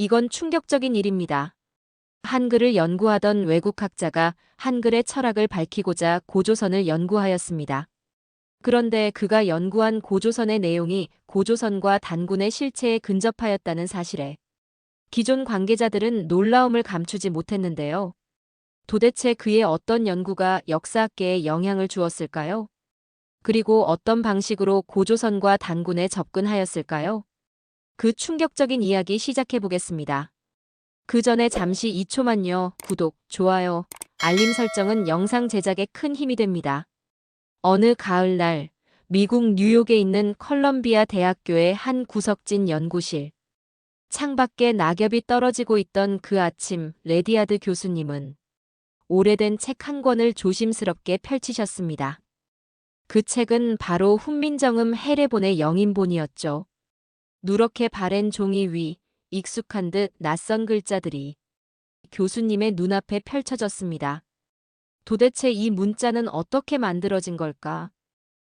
이건 충격적인 일입니다. 한글을 연구하던 외국 학자가 한글의 철학을 밝히고자 고조선을 연구하였습니다. 그런데 그가 연구한 고조선의 내용이 고조선과 단군의 실체에 근접하였다는 사실에 기존 관계자들은 놀라움을 감추지 못했는데요. 도대체 그의 어떤 연구가 역사학계에 영향을 주었을까요? 그리고 어떤 방식으로 고조선과 단군에 접근하였을까요? 그 충격적인 이야기 시작해 보겠습니다. 그 전에 잠시 2초만요. 구독, 좋아요, 알림 설정은 영상 제작에 큰 힘이 됩니다. 어느 가을날 미국 뉴욕에 있는 컬럼비아 대학교의 한 구석진 연구실. 창밖에 낙엽이 떨어지고 있던 그 아침 레디아드 교수님은 오래된 책 한 권을 조심스럽게 펼치셨습니다. 그 책은 바로 훈민정음 해례본의 영인본이었죠. 누렇게 바랜 종이 위 익숙한 듯 낯선 글자들이 교수님의 눈앞에 펼쳐졌습니다. 도대체 이 문자는 어떻게 만들어진 걸까?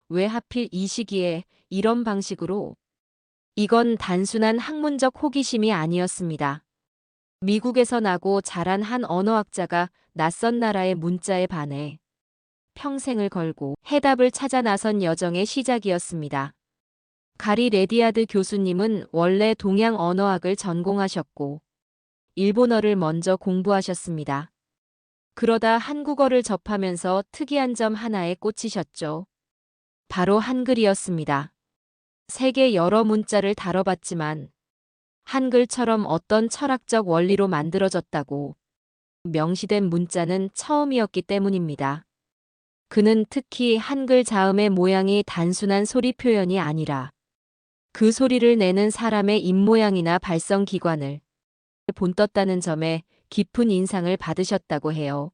왜 하필 이 시기에 이런 방식으로? 이건 단순한 학문적 호기심이 아니었습니다. 미국에서 나고 자란 한 언어학자가 낯선 나라의 문자에 반해 평생을 걸고 해답을 찾아 나선 여정의 시작이었습니다. 가리 레디아드 교수님은 원래 동양 언어학을 전공하셨고 일본어를 먼저 공부하셨습니다. 그러다 한국어를 접하면서 특이한 점 하나에 꽂히셨죠. 바로 한글이었습니다. 세계 여러 문자를 다뤄봤지만 한글처럼 어떤 철학적 원리로 만들어졌다고 명시된 문자는 처음이었기 때문입니다. 그는 특히 한글 자음의 모양이 단순한 소리 표현이 아니라 그 소리를 내는 사람의 입모양이나 발성 기관을 본떴다는 점에 깊은 인상을 받으셨다고 해요.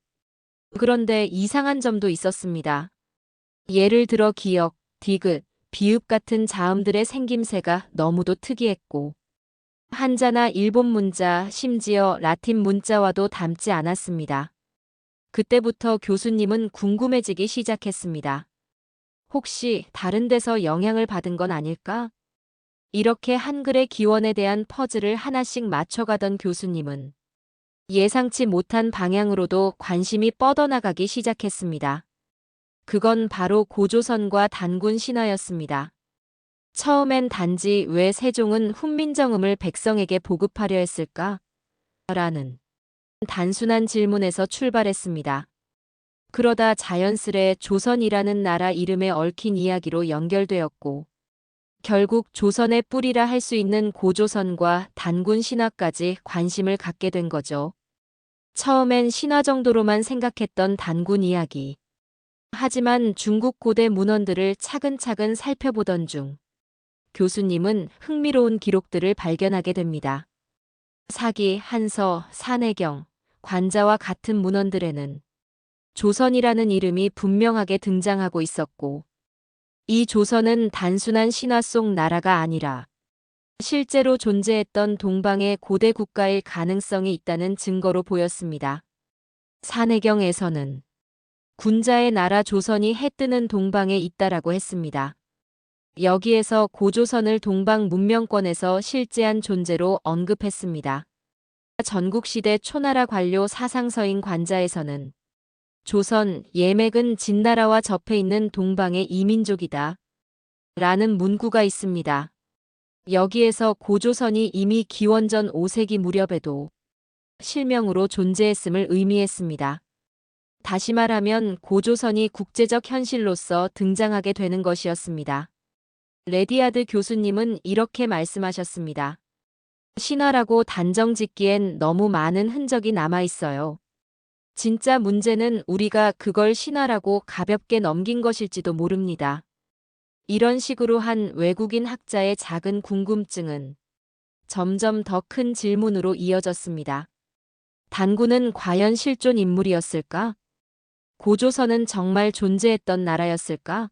그런데 이상한 점도 있었습니다. 예를 들어 기역, 디귿, 비읍 같은 자음들의 생김새가 너무도 특이했고 한자나 일본 문자, 심지어 라틴 문자와도 닮지 않았습니다. 그때부터 교수님은 궁금해지기 시작했습니다. 혹시 다른 데서 영향을 받은 건 아닐까? 이렇게 한글의 기원에 대한 퍼즐을 하나씩 맞춰가던 교수님은 예상치 못한 방향으로도 관심이 뻗어나가기 시작했습니다. 그건 바로 고조선과 단군 신화였습니다. 처음엔 단지 왜 세종은 훈민정음을 백성에게 보급하려 했을까? 라는 단순한 질문에서 출발했습니다. 그러다 자연스레 조선이라는 나라 이름에 얽힌 이야기로 연결되었고, 결국 조선의 뿌리라 할 수 있는 고조선과 단군 신화까지 관심을 갖게 된 거죠. 처음엔 신화 정도로만 생각했던 단군 이야기. 하지만 중국 고대 문헌들을 차근차근 살펴보던 중 교수님은 흥미로운 기록들을 발견하게 됩니다. 사기, 한서, 산해경, 관자와 같은 문헌들에는 조선이라는 이름이 분명하게 등장하고 있었고 이 조선은 단순한 신화 속 나라가 아니라 실제로 존재했던 동방의 고대 국가일 가능성이 있다는 증거로 보였습니다. 산해경에서는 군자의 나라 조선이 해 뜨는 동방에 있다라고 했습니다. 여기에서 고조선을 동방 문명권에서 실제한 존재로 언급했습니다. 전국시대 초나라 관료 사상서인 관자에서는 조선, 예맥은 진나라와 접해 있는 동방의 이민족이다. 라는 문구가 있습니다. 여기에서 고조선이 이미 기원전 5세기 무렵에도 실명으로 존재했음을 의미했습니다. 다시 말하면 고조선이 국제적 현실로서 등장하게 되는 것이었습니다. 레디아드 교수님은 이렇게 말씀하셨습니다. 신화라고 단정 짓기엔 너무 많은 흔적이 남아 있어요. 진짜 문제는 우리가 그걸 신화라고 가볍게 넘긴 것일지도 모릅니다. 이런 식으로 한 외국인 학자의 작은 궁금증은 점점 더 큰 질문으로 이어졌습니다. 단군은 과연 실존 인물이었을까? 고조선은 정말 존재했던 나라였을까?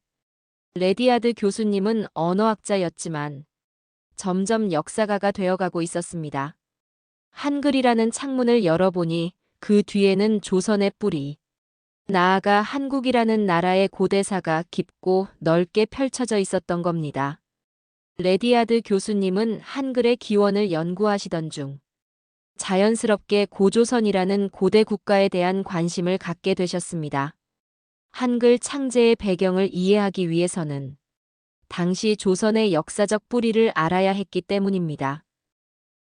레디아드 교수님은 언어학자였지만 점점 역사가가 되어가고 있었습니다. 한글이라는 창문을 열어보니 그 뒤에는 조선의 뿌리, 나아가 한국이라는 나라의 고대사가 깊고 넓게 펼쳐져 있었던 겁니다. 레디아드 교수님은 한글의 기원을 연구하시던 중 자연스럽게 고조선이라는 고대 국가에 대한 관심을 갖게 되셨습니다. 한글 창제의 배경을 이해하기 위해서는 당시 조선의 역사적 뿌리를 알아야 했기 때문입니다.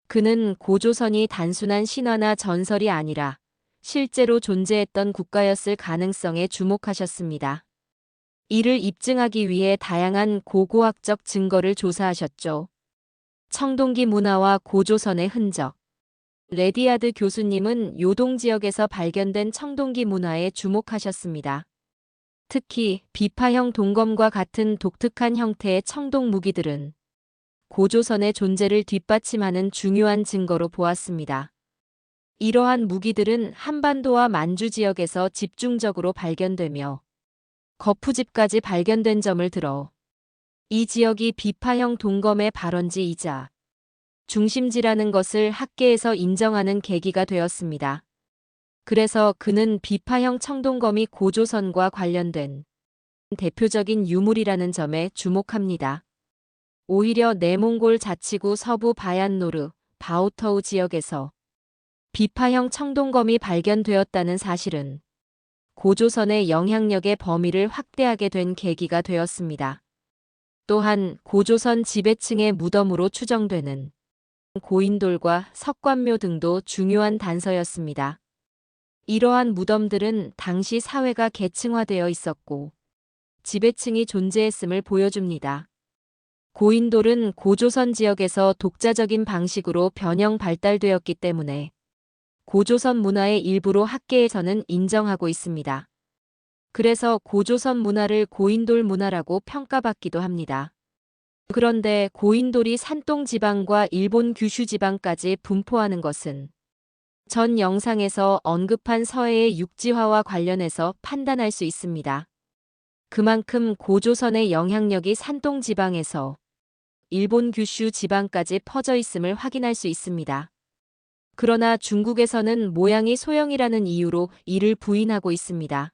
그는 고조선이 단순한 신화나 전설이 아니라 실제로 존재했던 국가였을 가능성에 주목하셨습니다. 이를 입증하기 위해 다양한 고고학적 증거를 조사하셨죠. 청동기 문화와 고조선의 흔적. 레디아드 교수님은 요동 지역에서 발견된 청동기 문화에 주목하셨습니다. 특히 비파형 동검과 같은 독특한 형태의 청동 무기들은 고조선의 존재를 뒷받침하는 중요한 증거로 보았습니다. 이러한 무기들은 한반도와 만주 지역에서 집중적으로 발견되며 거푸집까지 발견된 점을 들어 이 지역이 비파형 동검의 발원지이자 중심지라는 것을 학계에서 인정하는 계기가 되었습니다. 그래서 그는 비파형 청동검이 고조선과 관련된 대표적인 유물이라는 점에 주목합니다. 오히려 내몽골 자치구 서부 바얀노르, 바오터우 지역에서 비파형 청동검이 발견되었다는 사실은 고조선의 영향력의 범위를 확대하게 된 계기가 되었습니다. 또한 고조선 지배층의 무덤으로 추정되는 고인돌과 석관묘 등도 중요한 단서였습니다. 이러한 무덤들은 당시 사회가 계층화되어 있었고 지배층이 존재했음을 보여줍니다. 고인돌은 고조선 지역에서 독자적인 방식으로 변형 발달되었기 때문에 고조선 문화의 일부로 학계에서는 인정하고 있습니다. 그래서 고조선 문화를 고인돌 문화라고 평가받기도 합니다. 그런데 고인돌이 산동 지방과 일본 규슈 지방까지 분포하는 것은 전 영상에서 언급한 서해의 육지화와 관련해서 판단할 수 있습니다. 그만큼 고조선의 영향력이 산동 지방에서 일본 규슈 지방까지 퍼져 있음을 확인할 수 있습니다. 그러나 중국에서는 모양이 소형이라는 이유로 이를 부인하고 있습니다.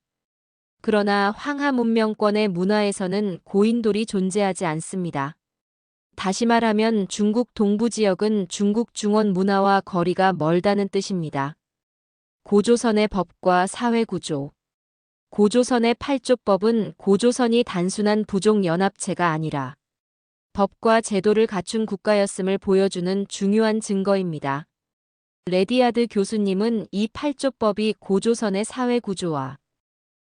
그러나 황하 문명권의 문화에서는 고인돌이 존재하지 않습니다. 다시 말하면 중국 동부 지역은 중국 중원 문화와 거리가 멀다는 뜻입니다. 고조선의 법과 사회 구조. 고조선의 팔조법은 고조선이 단순한 부족 연합체가 아니라 법과 제도를 갖춘 국가였음을 보여주는 중요한 증거입니다. 레디아드 교수님은 이 팔조법이 고조선의 사회 구조와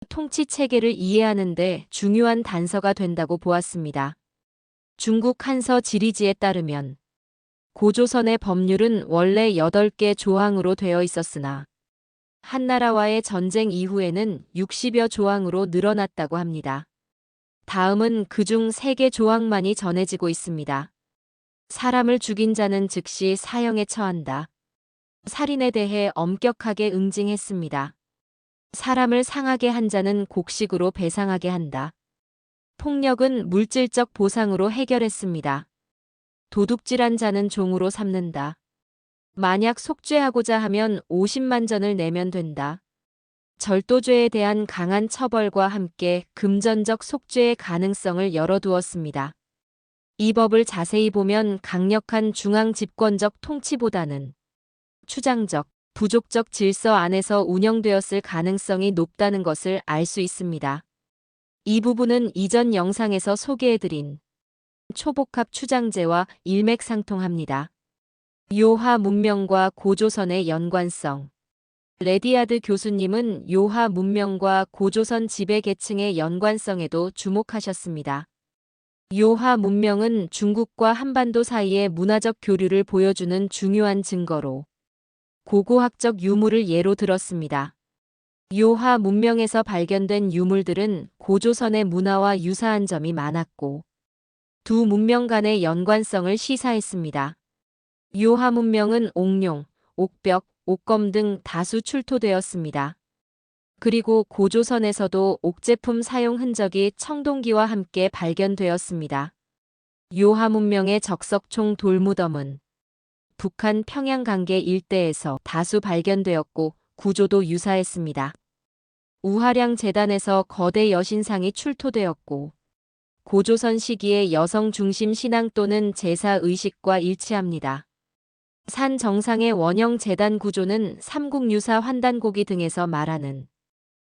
통치 체계를 이해하는 데 중요한 단서가 된다고 보았습니다. 중국 한서 지리지에 따르면 고조선의 법률은 원래 8개 조항으로 되어 있었으나 한나라와의 전쟁 이후에는 60여 조항으로 늘어났다고 합니다. 다음은 그중 3개 조항만이 전해지고 있습니다. 사람을 죽인 자는 즉시 사형에 처한다. 살인에 대해 엄격하게 응징했습니다. 사람을 상하게 한 자는 곡식으로 배상하게 한다. 폭력은 물질적 보상으로 해결했습니다. 도둑질한 자는 종으로 삼는다. 만약 속죄하고자 하면 50만 전을 내면 된다. 절도죄에 대한 강한 처벌과 함께 금전적 속죄의 가능성을 열어두었습니다. 이 법을 자세히 보면 강력한 중앙 집권적 통치보다는 추장적, 부족적 질서 안에서 운영되었을 가능성이 높다는 것을 알 수 있습니다. 이 부분은 이전 영상에서 소개해드린 초복합 추장제와 일맥상통합니다. 요하 문명과 고조선의 연관성 레디아드 교수님은 요하 문명과 고조선 지배 계층의 연관성에도 주목하셨습니다. 요하 문명은 중국과 한반도 사이의 문화적 교류를 보여주는 중요한 증거로 고고학적 유물을 예로 들었습니다. 요하 문명에서 발견된 유물들은 고조선의 문화와 유사한 점이 많았고 두 문명 간의 연관성을 시사했습니다. 요하 문명은 옥룡, 옥벽, 옥검 등 다수 출토되었습니다. 그리고 고조선에서도 옥제품 사용 흔적이 청동기와 함께 발견되었습니다. 요하 문명의 적석총 돌무덤은 북한 평양 강계 일대에서 다수 발견되었고 구조도 유사했습니다. 우하량 재단에서 거대 여신상이 출토되었고 고조선 시기의 여성 중심 신앙 또는 제사 의식과 일치합니다. 산 정상의 원형 재단 구조는 삼국유사 환단고기 등에서 말하는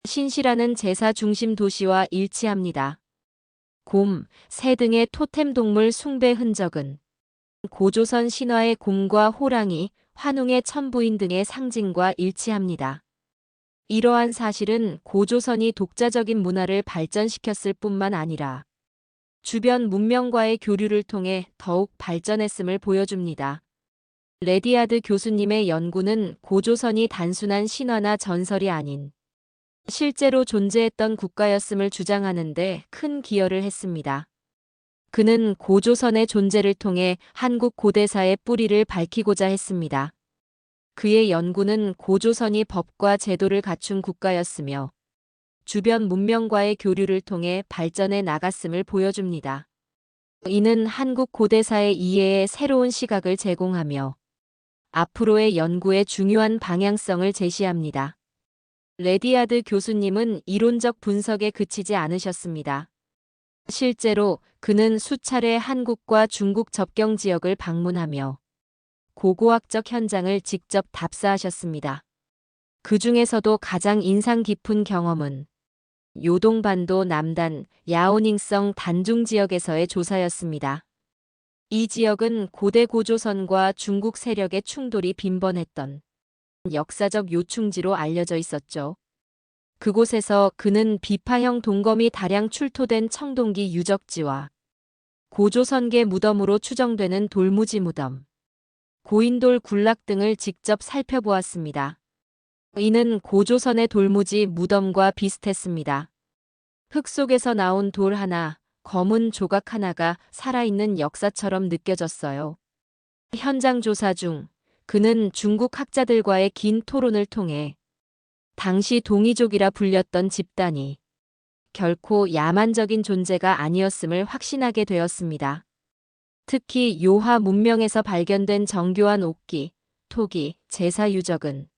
신시라는 제사 중심 도시와 일치합니다. 곰, 새 등의 토템 동물 숭배 흔적은 고조선 신화의 곰과 호랑이, 환웅의 천부인 등의 상징과 일치합니다. 이러한 사실은 고조선이 독자적인 문화를 발전시켰을 뿐만 아니라 주변 문명과의 교류를 통해 더욱 발전했음을 보여줍니다. 레디아드 교수님의 연구는 고조선이 단순한 신화나 전설이 아닌 실제로 존재했던 국가였음을 주장하는데 큰 기여를 했습니다. 그는 고조선의 존재를 통해 한국 고대사의 뿌리를 밝히고자 했습니다. 그의 연구는 고조선이 법과 제도를 갖춘 국가였으며 주변 문명과의 교류를 통해 발전해 나갔음을 보여줍니다. 이는 한국 고대사의 이해에 새로운 시각을 제공하며 앞으로의 연구의 중요한 방향성을 제시합니다. 레디아드 교수님은 이론적 분석에 그치지 않으셨습니다. 실제로 그는 수차례 한국과 중국 접경 지역을 방문하며 고고학적 현장을 직접 답사하셨습니다. 그 중에서도 가장 인상 깊은 경험은 요동반도 남단 야오닝성 단중 지역에서의 조사였습니다. 이 지역은 고대 고조선과 중국 세력의 충돌이 빈번했던 역사적 요충지로 알려져 있었죠. 그곳에서 그는 비파형 동검이 다량 출토된 청동기 유적지와 고조선계 무덤으로 추정되는 돌무지 무덤, 고인돌 군락 등을 직접 살펴보았습니다. 이는 고조선의 돌무지 무덤과 비슷했습니다. 흙 속에서 나온 돌 하나, 검은 조각 하나가 살아있는 역사처럼 느껴졌어요. 현장 조사 중 그는 중국 학자들과의 긴 토론을 통해 당시 동이족이라 불렸던 집단이 결코 야만적인 존재가 아니었음을 확신하게 되었습니다. 특히 요하 문명에서 발견된 정교한 옥기, 토기, 제사 유적은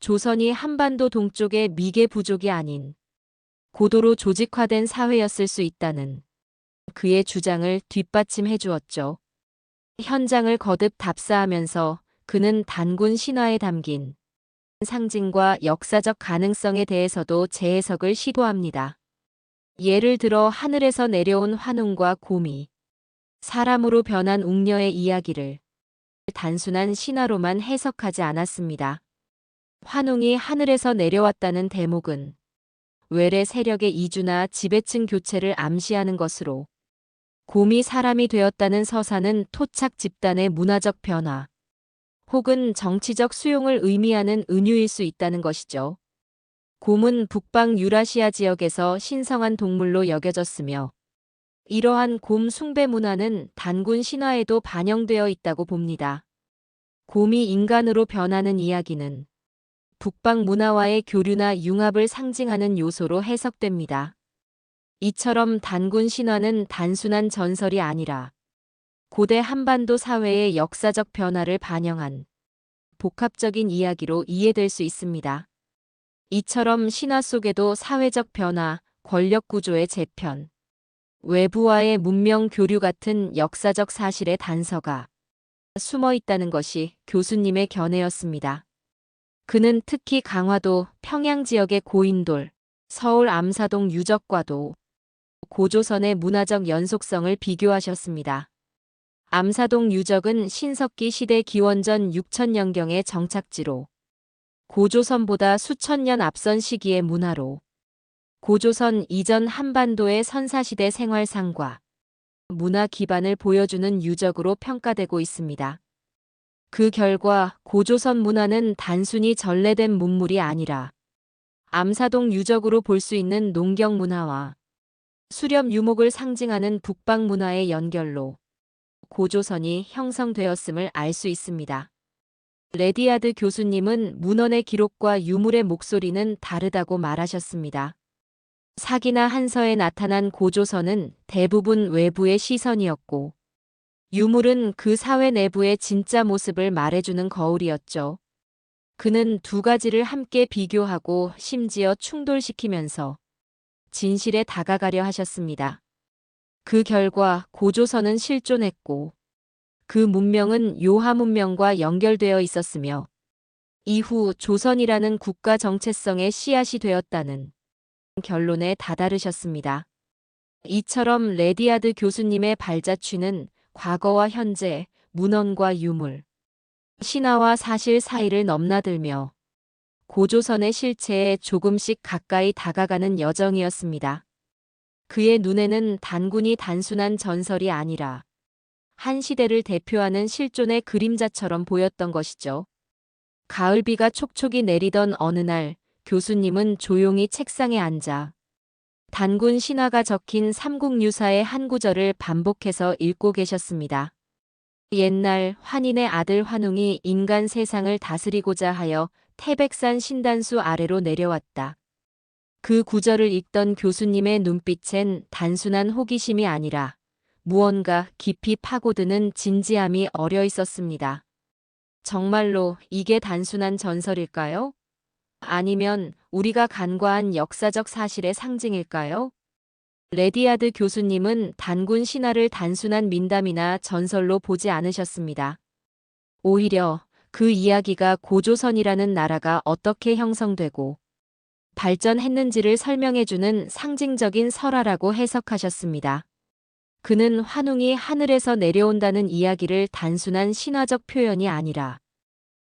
조선이 한반도 동쪽의 미개 부족이 아닌 고도로 조직화된 사회였을 수 있다는 그의 주장을 뒷받침해 주었죠. 현장을 거듭 답사하면서 그는 단군 신화에 담긴 상징과 역사적 가능성에 대해서도 재해석을 시도합니다. 예를 들어 하늘에서 내려온 환웅과 곰이 사람으로 변한 웅녀의 이야기를 단순한 신화로만 해석하지 않았습니다. 환웅이 하늘에서 내려왔다는 대목은 외래 세력의 이주나 지배층 교체를 암시하는 것으로 곰이 사람이 되었다는 서사는 토착 집단의 문화적 변화 혹은 정치적 수용을 의미하는 은유일 수 있다는 것이죠. 곰은 북방 유라시아 지역에서 신성한 동물로 여겨졌으며 이러한 곰 숭배 문화는 단군 신화에도 반영되어 있다고 봅니다. 곰이 인간으로 변하는 이야기는 북방 문화와의 교류나 융합을 상징하는 요소로 해석됩니다. 이처럼 단군 신화는 단순한 전설이 아니라 고대 한반도 사회의 역사적 변화를 반영한 복합적인 이야기로 이해될 수 있습니다. 이처럼 신화 속에도 사회적 변화, 권력 구조의 재편, 외부와의 문명 교류 같은 역사적 사실의 단서가 숨어 있다는 것이 교수님의 견해였습니다. 그는 특히 강화도, 평양 지역의 고인돌, 서울 암사동 유적과도 고조선의 문화적 연속성을 비교하셨습니다. 암사동 유적은 신석기 시대 기원전 6천년경의 정착지로 고조선보다 수천 년 앞선 시기의 문화로 고조선 이전 한반도의 선사시대 생활상과 문화 기반을 보여주는 유적으로 평가되고 있습니다. 그 결과 고조선 문화는 단순히 전래된 문물이 아니라 암사동 유적으로 볼 수 있는 농경 문화와 수렵 유목을 상징하는 북방 문화의 연결로 고조선이 형성되었음을 알 수 있습니다. 레디아드 교수님은 문헌의 기록과 유물의 목소리는 다르다고 말하셨습니다. 사기나 한서에 나타난 고조선은 대부분 외부의 시선이었고 유물은 그 사회 내부의 진짜 모습을 말해주는 거울이었죠. 그는 두 가지를 함께 비교하고 심지어 충돌시키면서 진실에 다가가려 하셨습니다. 그 결과 고조선은 실존했고 그 문명은 요하 문명과 연결되어 있었으며 이후 조선이라는 국가 정체성의 씨앗이 되었다는 결론에 다다르셨습니다. 이처럼 레디아드 교수님의 발자취는 과거와 현재, 문헌과 유물, 신화와 사실 사이를 넘나들며 고조선의 실체에 조금씩 가까이 다가가는 여정이었습니다. 그의 눈에는 단군이 단순한 전설이 아니라 한 시대를 대표하는 실존의 그림자처럼 보였던 것이죠. 가을비가 촉촉이 내리던 어느 날 교수님은 조용히 책상에 앉아 단군 신화가 적힌 삼국유사의 한 구절을 반복해서 읽고 계셨습니다. 옛날 환인의 아들 환웅이 인간 세상을 다스리고자 하여 태백산 신단수 아래로 내려왔다. 그 구절을 읽던 교수님의 눈빛엔 단순한 호기심이 아니라 무언가 깊이 파고드는 진지함이 어려 있었습니다. 정말로 이게 단순한 전설일까요? 아니면 우리가 간과한 역사적 사실의 상징일까요? 레디아드 교수님은 단군 신화를 단순한 민담이나 전설로 보지 않으셨습니다. 오히려 그 이야기가 고조선이라는 나라가 어떻게 형성되고 발전했는지를 설명해주는 상징적인 설화라고 해석하셨습니다. 그는 환웅이 하늘에서 내려온다는 이야기를 단순한 신화적 표현이 아니라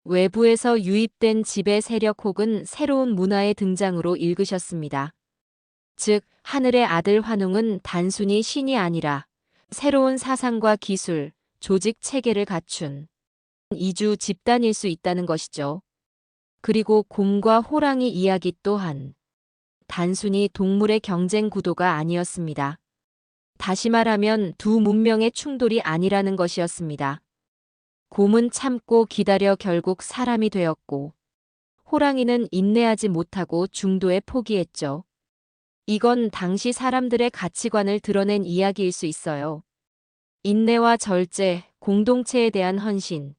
외부에서 유입된 지배 세력 혹은 새로운 문화의 등장으로 읽으셨습니다. 즉, 하늘의 아들 환웅은 단순히 신이 아니라 새로운 사상과 기술, 조직 체계를 갖춘 이주 집단일 수 있다는 것이죠. 그리고 곰과 호랑이 이야기 또한 단순히 동물의 경쟁 구도가 아니었습니다. 다시 말하면 두 문명의 충돌이 아니라는 것이었습니다. 곰은 참고 기다려 결국 사람이 되었고, 호랑이는 인내하지 못하고 중도에 포기했죠. 이건 당시 사람들의 가치관을 드러낸 이야기일 수 있어요. 인내와 절제, 공동체에 대한 헌신.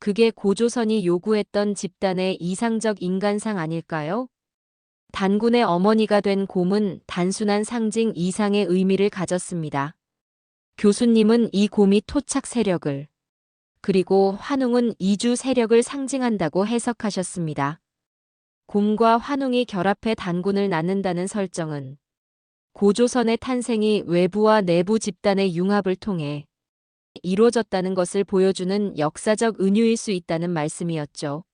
그게 고조선이 요구했던 집단의 이상적 인간상 아닐까요? 단군의 어머니가 된 곰은 단순한 상징 이상의 의미를 가졌습니다. 교수님은 이 곰이 토착 세력을 그리고 환웅은 이주 세력을 상징한다고 해석하셨습니다. 곰과 환웅이 결합해 단군을 낳는다는 설정은 고조선의 탄생이 외부와 내부 집단의 융합을 통해 이루어졌다는 것을 보여주는 역사적 은유일 수 있다는 말씀이었죠.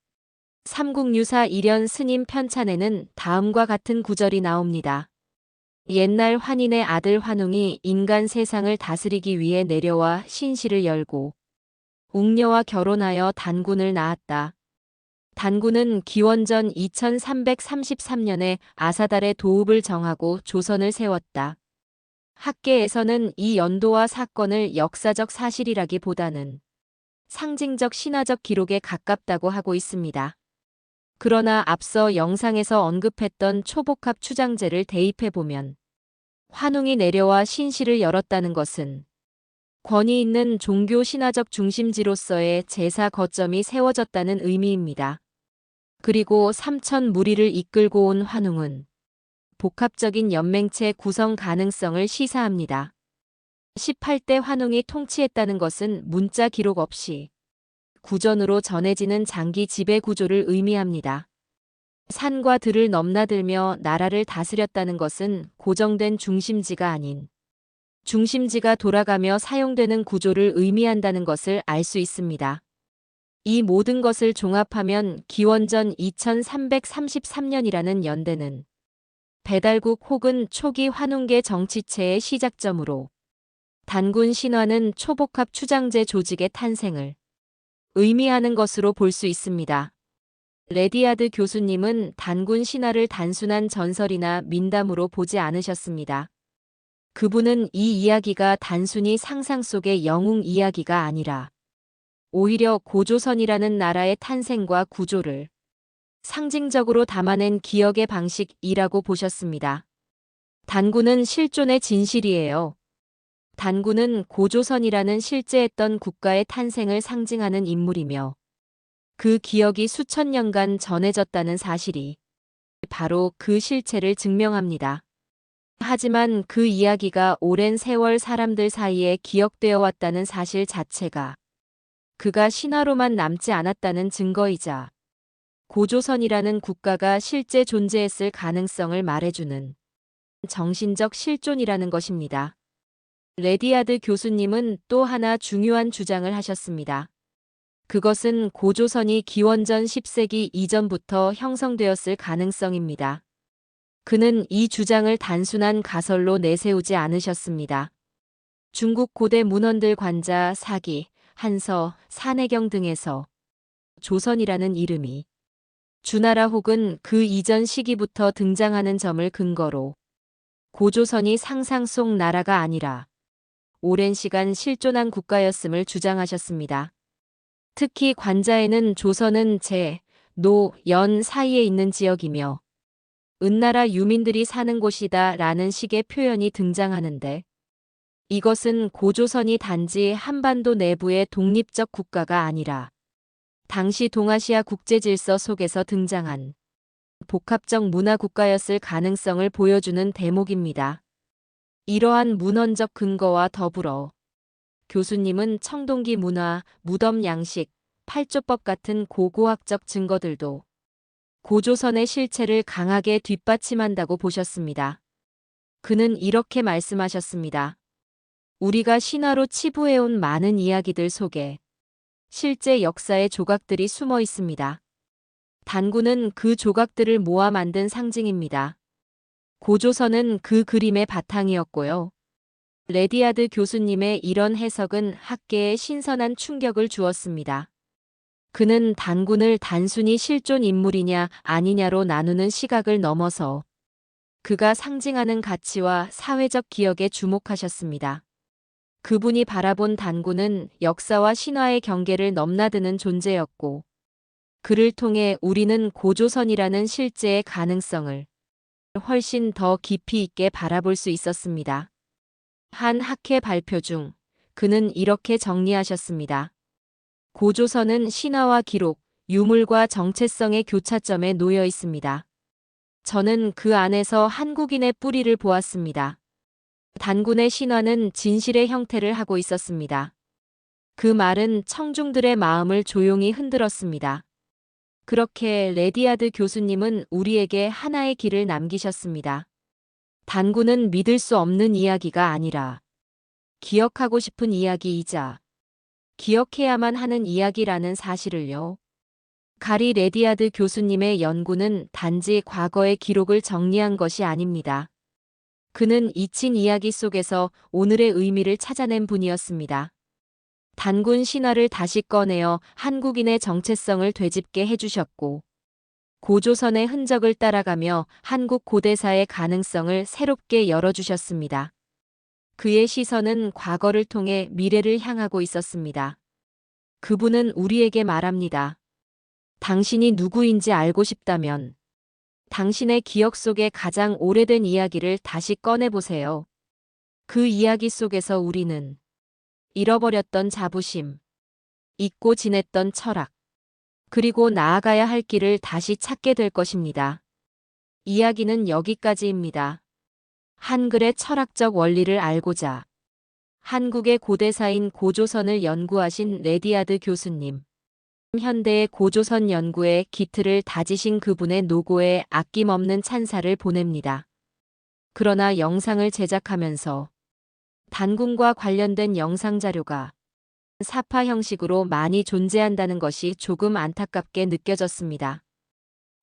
삼국유사 일연 스님 편찬에는 다음과 같은 구절이 나옵니다. 옛날 환인의 아들 환웅이 인간 세상을 다스리기 위해 내려와 신실을 열고 웅녀와 결혼하여 단군을 낳았다. 단군은 기원전 2333년에 아사달의 도읍을 정하고 조선을 세웠다. 학계에서는 이 연도와 사건을 역사적 사실이라기보다는 상징적 신화적 기록에 가깝다고 하고 있습니다. 그러나 앞서 영상에서 언급했던 초복합 추장제를 대입해보면 환웅이 내려와 신실을 열었다는 것은 권위 있는 종교 신화적 중심지로서의 제사 거점이 세워졌다는 의미입니다. 그리고 삼천 무리를 이끌고 온 환웅은 복합적인 연맹체 구성 가능성을 시사합니다. 18대 환웅이 통치했다는 것은 문자 기록 없이 구전으로 전해지는 장기 지배 구조를 의미합니다. 산과 들을 넘나들며 나라를 다스렸다는 것은 고정된 중심지가 아닌 중심지가 돌아가며 사용되는 구조를 의미한다는 것을 알 수 있습니다. 이 모든 것을 종합하면 기원전 2333년이라는 연대는 배달국 혹은 초기 환웅계 정치체의 시작점으로 단군 신화는 초복합 추장제 조직의 탄생을 의미하는 것으로 볼 수 있습니다. 레디아드 교수님은 단군 신화를 단순한 전설이나 민담으로 보지 않으셨습니다. 그분은 이 이야기가 단순히 상상 속의 영웅 이야기가 아니라 오히려 고조선이라는 나라의 탄생과 구조를 상징적으로 담아낸 기억의 방식이라고 보셨습니다. 단군은 실존의 진실이에요. 단군은 고조선이라는 실제했던 국가의 탄생을 상징하는 인물이며 그 기억이 수천 년간 전해졌다는 사실이 바로 그 실체를 증명합니다. 하지만 그 이야기가 오랜 세월 사람들 사이에 기억되어 왔다는 사실 자체가 그가 신화로만 남지 않았다는 증거이자 고조선이라는 국가가 실제 존재했을 가능성을 말해주는 정신적 실존이라는 것입니다. 레디아드 교수님은 또 하나 중요한 주장을 하셨습니다. 그것은 고조선이 기원전 10세기 이전부터 형성되었을 가능성입니다. 그는 이 주장을 단순한 가설로 내세우지 않으셨습니다. 중국 고대 문헌들 관자 사기, 한서, 산해경 등에서 조선이라는 이름이 주나라 혹은 그 이전 시기부터 등장하는 점을 근거로 고조선이 상상 속 나라가 아니라 오랜 시간 실존한 국가였음을 주장하셨습니다. 특히 관자에는 조선은 제, 노, 연 사이에 있는 지역이며 은나라 유민들이 사는 곳이다 라는 식의 표현이 등장하는데 이것은 고조선이 단지 한반도 내부의 독립적 국가가 아니라 당시 동아시아 국제 질서 속에서 등장한 복합적 문화 국가였을 가능성을 보여주는 대목입니다. 이러한 문헌적 근거와 더불어 교수님은 청동기 문화, 무덤 양식, 팔조법 같은 고고학적 증거들도 고조선의 실체를 강하게 뒷받침한다고 보셨습니다. 그는 이렇게 말씀하셨습니다. 우리가 신화로 치부해온 많은 이야기들 속에 실제 역사의 조각들이 숨어 있습니다. 단군은 그 조각들을 모아 만든 상징입니다. 고조선은 그 그림의 바탕이었고요. 레디아드 교수님의 이런 해석은 학계에 신선한 충격을 주었습니다. 그는 단군을 단순히 실존 인물이냐 아니냐로 나누는 시각을 넘어서 그가 상징하는 가치와 사회적 기억에 주목하셨습니다. 그분이 바라본 단군은 역사와 신화의 경계를 넘나드는 존재였고, 그를 통해 우리는 고조선이라는 실제의 가능성을 훨씬 더 깊이 있게 바라볼 수 있었습니다. 한 학회 발표 중 그는 이렇게 정리하셨습니다. 고조선은 신화와 기록, 유물과 정체성의 교차점에 놓여 있습니다. 저는 그 안에서 한국인의 뿌리를 보았습니다. 단군의 신화는 진실의 형태를 하고 있었습니다. 그 말은 청중들의 마음을 조용히 흔들었습니다. 그렇게 레디아드 교수님은 우리에게 하나의 길을 남기셨습니다. 단군은 믿을 수 없는 이야기가 아니라 기억하고 싶은 이야기이자 기억해야만 하는 이야기라는 사실을요. 가리 레디아드 교수님의 연구는 단지 과거의 기록을 정리한 것이 아닙니다. 그는 잊힌 이야기 속에서 오늘의 의미를 찾아낸 분이었습니다. 단군 신화를 다시 꺼내어 한국인의 정체성을 되짚게 해주셨고, 고조선의 흔적을 따라가며 한국 고대사의 가능성을 새롭게 열어주셨습니다. 그의 시선은 과거를 통해 미래를 향하고 있었습니다. 그분은 우리에게 말합니다. 당신이 누구인지 알고 싶다면 당신의 기억 속의 가장 오래된 이야기를 다시 꺼내보세요. 그 이야기 속에서 우리는 잃어버렸던 자부심, 잊고 지냈던 철학, 그리고 나아가야 할 길을 다시 찾게 될 것입니다. 이야기는 여기까지입니다. 한글의 철학적 원리를 알고자 한국의 고대사인 고조선을 연구하신 레디아드 교수님. 현대의 고조선 연구에 기틀을 다지신 그분의 노고에 아낌없는 찬사를 보냅니다. 그러나 영상을 제작하면서 단군과 관련된 영상 자료가 사파 형식으로 많이 존재한다는 것이 조금 안타깝게 느껴졌습니다.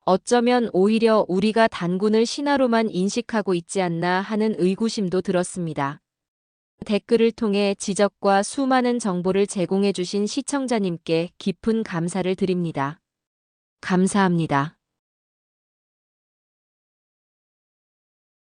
어쩌면 오히려 우리가 단군을 신화로만 인식하고 있지 않나 하는 의구심도 들었습니다. 댓글을 통해 지적과 수많은 정보를 제공해주신 시청자님께 깊은 감사를 드립니다. 감사합니다.